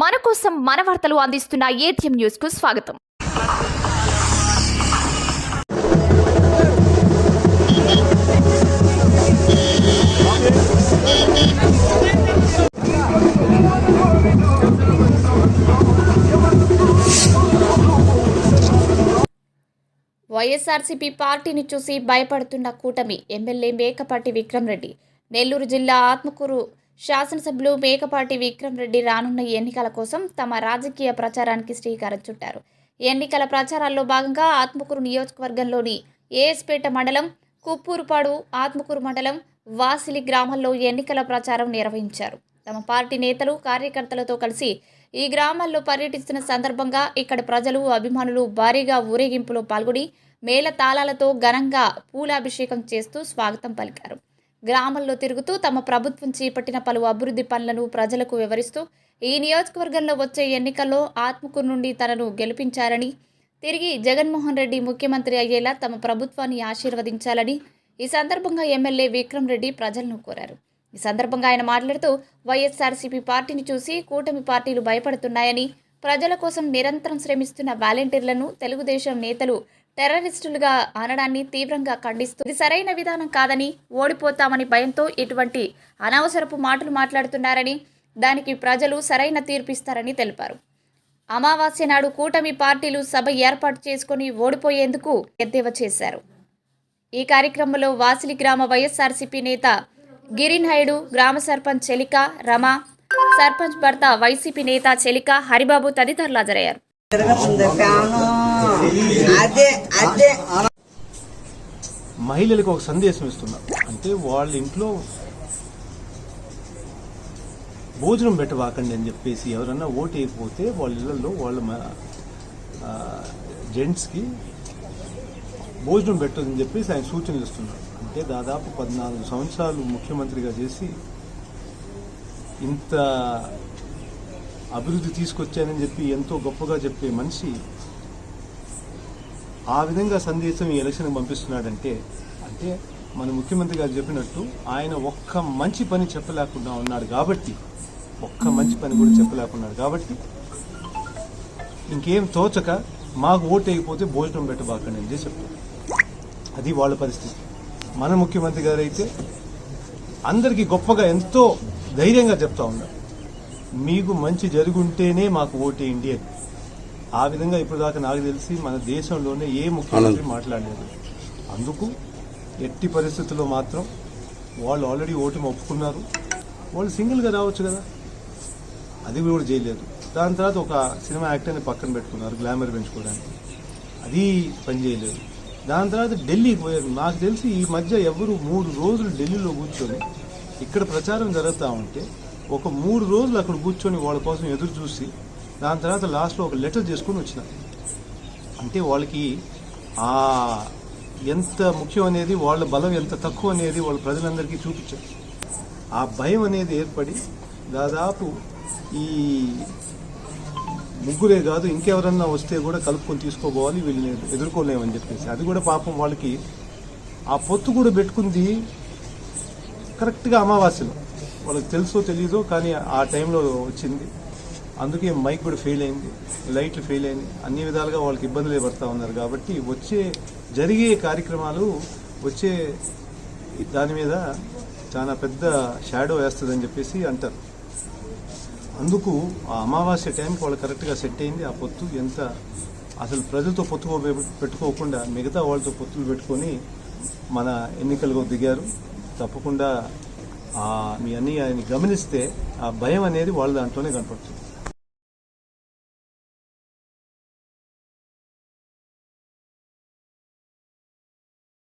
మన కోసం మన వార్తలు అందిస్తున్న ఏటీఎం న్యూస్కు స్వాగతం. వైఎస్ఆర్సీపీ పార్టీని చూసి భయపడుతున్న కూటమి ఎమ్మెల్యే మేకపాటి విక్రమ్ రెడ్డి. నెల్లూరు జిల్లా ఆత్మకూరు శాసనసభ్యులు మేకపాటి విక్రమ్ రెడ్డి రానున్న ఎన్నికల కోసం తమ రాజకీయ ప్రచారానికి శ్రీకారం చుట్టారు. ఎన్నికల ప్రచారాల్లో భాగంగా ఆత్మకూరు నియోజకవర్గంలోని ఏఎస్పేట మండలం కుప్పూరుపాడు ఆత్మకూరు మండలం వాసిలి గ్రామాల్లో ఎన్నికల ప్రచారం నిర్వహించారు. తమ పార్టీ నేతలు కార్యకర్తలతో కలిసి ఈ గ్రామాల్లో పర్యటిస్తున్న సందర్భంగా ఇక్కడ ప్రజలు అభిమానులు భారీగా ఊరేగింపులో పాల్గొని మేళ తాళాలతో ఘనంగా పూలాభిషేకం చేస్తూ స్వాగతం పలికారు. గ్రామంలో తిరుగుతూ తమ ప్రభుత్వం చేపట్టిన పలు అభివృద్ధి పనులను ప్రజలకు వివరిస్తూ ఈ నియోజకవర్గంలో వచ్చే ఎన్నికల్లో ఆత్మకూరు నుండి తనను గెలిపించారని తిరిగి జగన్మోహన్ రెడ్డి ముఖ్యమంత్రి అయ్యేలా తమ ప్రభుత్వాన్ని ఆశీర్వదించాలని ఈ సందర్భంగా ఎమ్మెల్యే విక్రమ్ రెడ్డి ప్రజలను కోరారు. ఈ సందర్భంగా ఆయన మాట్లాడుతూ వైఎస్ఆర్సీపీ పార్టీని చూసి కూటమి పార్టీలు భయపడుతున్నాయని ప్రజల కోసం నిరంతరం శ్రమిస్తున్న వాలంటీర్లను తెలుగుదేశం నేతలు టెర్రరిస్టులుగా అనడాన్ని తీవ్రంగా ఖండిస్తూ ఇది సరైన విధానం కాదని ఓడిపోతామని భయంతో ఇటువంటి అనవసరపు మాటలు మాట్లాడుతున్నారని దానికి ప్రజలు సరైన తీర్పిస్తారని తెలిపారు. అమావాస్య నాడు కూటమి పార్టీలు సభ ఏర్పాటు చేసుకుని ఓడిపోయేందుకు ఎద్దేవా చేశారు. ఈ కార్యక్రమంలో వాసిలి గ్రామ వైఎస్ఆర్సీపీ నేత గిరినాయుడు గ్రామ సర్పంచ్ చెలిక రమ సర్పంచ్ భర్త వైసీపీ నేత చెలిక హరిబాబు తదితరులు హాజరయ్యారు. మహిళలకు ఒక సందేశం ఇస్తున్నాం. అంటే వాళ్ళ ఇంట్లో భోజనం పెట్టవాకండి అని చెప్పేసి ఎవరన్నా ఓటు అయిపోతే వాళ్ళ ఇళ్ళలో వాళ్ళ జెంట్స్కి భోజనం పెట్టదని చెప్పేసి ఆయన సూచనలు ఇస్తున్నారు. అంటే దాదాపు పద్నాలుగు సంవత్సరాలు ముఖ్యమంత్రిగా చేసి ఇంత అభివృద్ధి తీసుకొచ్చానని చెప్పి ఎంతో గొప్పగా చెప్పే మనిషి ఆ విధంగా సందేశం ఈ ఎలక్షన్కి పంపిస్తున్నాడంటే అంటే మన ముఖ్యమంత్రి గారు చెప్పినట్టు ఆయన ఒక్క మంచి పని చెప్పలేకుండా ఉన్నాడు కాబట్టి ఒక్క మంచి పని కూడా చెప్పలేకున్నాడు కాబట్టి ఇంకేం తోచక మాకు ఓటు అయిపోతే భోజనం పెట్టబాకండి అని చెప్పి చెప్పారు అది వాళ్ళ పరిస్థితి. మన ముఖ్యమంత్రి గారు అయితే అందరికీ గొప్పగా ఎంతో ధైర్యంగా చెప్తా ఉన్నారు. మీకు మంచి జరుగుంటేనే మాకు ఓటేయండి అని. ఆ విధంగా ఇప్పుడు దాకా నాకు తెలిసి మన దేశంలోనే ఏ ముఖ్యమంత్రి మాట్లాడలేదు. అందుకు ఎట్టి పరిస్థితుల్లో మాత్రం వాళ్ళు ఆల్రెడీ ఓటు ఒప్పుకున్నారు. వాళ్ళు సింగిల్గా రావచ్చు కదా. అది కూడా చేయలేదు. దాని తర్వాత ఒక సినిమా యాక్టర్ని పక్కన పెట్టుకున్నారు గ్లామర్ పెంచుకోవడానికి. అది పని చేయలేదు. దాని తర్వాత ఢిల్లీకి పోయారు. నాకు తెలిసి ఈ మధ్య ఎవరు మూడు రోజులు ఢిల్లీలో కూర్చొని ఇక్కడ ప్రచారం జరుగుతూ ఉంటే ఒక మూడు రోజులు అక్కడ కూర్చొని వాళ్ళ కోసం ఎదురు చూసి దాని తర్వాత లాస్ట్లో ఒక లెటర్ చేసుకుని వచ్చిన. అంటే వాళ్ళకి ఆ ఎంత ముఖ్యం అనేది వాళ్ళ బలం ఎంత తక్కువ అనేది వాళ్ళ ప్రజలందరికీ చూపించారు. ఆ భయం అనేది ఏర్పడి దాదాపు ఈ ముగ్గురే కాదు ఇంకెవరన్నా వస్తే కూడా కలుపుకొని తీసుకోపోవాలి వీళ్ళని ఎదుర్కోలేమని చెప్పేసి. అది కూడా పాపం వాళ్ళకి ఆ పొత్తు కూడా పెట్టుకుంది కరెక్ట్గా అమావాస్యలో. వాళ్ళకి తెలుసో తెలీదో కానీ ఆ టైంలో వచ్చింది. అందుకే మైక్ కూడా ఫెయిల్ అయింది లైట్లు ఫెయిల్ అయింది అన్ని విధాలుగా వాళ్ళకి ఇబ్బందులు పడతా ఉన్నారు కాబట్టి వచ్చే జరిగే కార్యక్రమాలు వచ్చే దాని మీద చాలా పెద్ద షాడో వేస్తుందని చెప్పేసి అంటారు. అందుకు ఆ అమావాస్య టైంకి వాళ్ళు కరెక్ట్గా సెట్ అయింది. ఆ పొత్తు ఎంత అసలు ప్రజలతో పొత్తు పెట్టుకోకుండా మిగతా వాళ్ళతో పొత్తులు పెట్టుకొని మన ఎన్నికలకు దిగారు. తప్పకుండా మీ అన్ని ఆయన గమనిస్తే ఆ భయం అనేది వాళ్ళ దాంట్లోనే కనపడుతుంది.